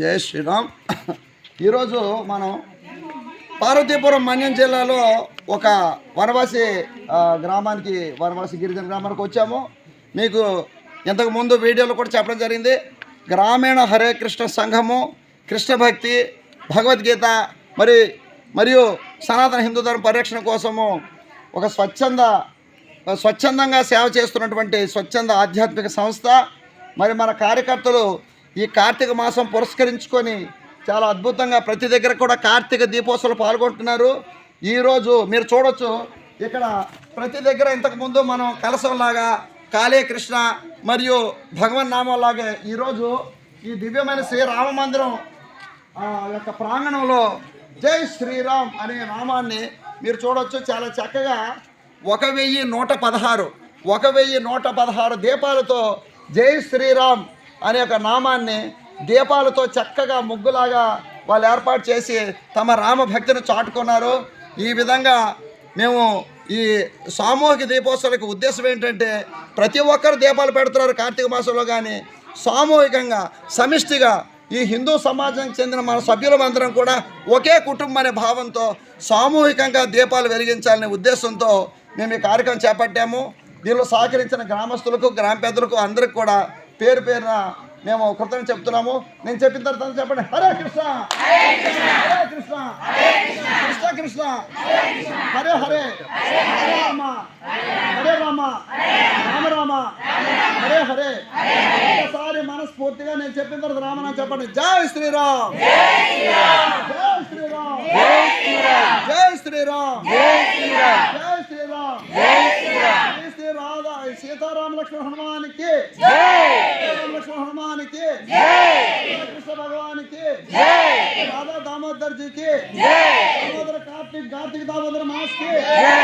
జై శ్రీరామ్. ఈరోజు మనం పార్వతీపురం మన్యం జిల్లాలో ఒక వనవాసి గ్రామానికి వనవాసి గిరిజన గ్రామానికి వచ్చాము. మీకు ఇంతకు ముందు వీడియోలో కూడా చెప్పడం జరిగింది. గ్రామీణ హరే కృష్ణ సంఘము కృష్ణ భక్తి భగవద్గీత మరి మరియు సనాతన హిందూ ధర్మ పరిరక్షణ కోసము ఒక స్వచ్ఛంద స్వచ్ఛందంగా సేవ చేస్తున్నటువంటి స్వచ్ఛంద ఆధ్యాత్మిక సంస్థ. మరి మన కార్యకర్తలు ఈ కార్తీక మాసం పురస్కరించుకొని చాలా అద్భుతంగా ప్రతి దగ్గర కూడా కార్తీక దీపోత్సవాలు పాల్గొంటున్నారు. ఈరోజు మీరు చూడొచ్చు ఇక్కడ ప్రతి దగ్గర ఇంతకుముందు మనం కలసంలాగా కాళీ కృష్ణ మరియు భగవన్ నామంలాగే ఈరోజు ఈ దివ్యమైన శ్రీ రామ మందిరం యొక్క ప్రాంగణంలో జై శ్రీరామ్ అనే నామాన్ని మీరు చూడొచ్చు. చాలా చక్కగా ఒక వెయ్యి నూట పదహారు ఒక వెయ్యి నూట పదహారు దీపాలతో జై శ్రీరామ్ అనే ఒక నామాన్ని దీపాలతో చక్కగా ముగ్గులాగా వాళ్ళు ఏర్పాటు చేసి తమ రామ భక్తిని చాటుకున్నారు. ఈ విధంగా మేము ఈ సామూహిక దీపోత్సవాలకు ఉద్దేశం ఏంటంటే ప్రతి ఒక్కరు దీపాలు పెడుతున్నారు కార్తీక మాసంలో కానీ సామూహికంగా సమిష్టిగా ఈ హిందూ సమాజానికి చెందిన మన సభ్యులమందరం కూడా ఒకే కుటుంబం అనే భావంతో సామూహికంగా దీపాలు వెలిగించాలనే ఉద్దేశంతో మేము ఈ కార్యక్రమం చేపట్టాము. దీనిలో సహకరించిన గ్రామస్తులకు గ్రామ పెద్దలకు అందరికి కూడా పేరు పేరున మేము కృతజ్ఞత చెప్తున్నాము. నేను చెప్పిన తర్వాత చెప్పండి. హరే కృష్ణ. హరే కృష్ణ. కృష్ణ. కృష్ణ. హరే హరే హరే. రామ. హరే రామ. రామ రామ. హరే హరే. ఒకసారి మనస్ఫూర్తిగా నేను చెప్పిన తర్వాత రామనా చెప్పండి. జై శ్రీరామ్. జై लक्ष्मण हनुमान के जय लक्ष्मण हनुमान के जय कृष्ण भगवान के जय राधा दामोदर जी के जय दामोदर कार्तिक कार्तिक दामोदर मास के जय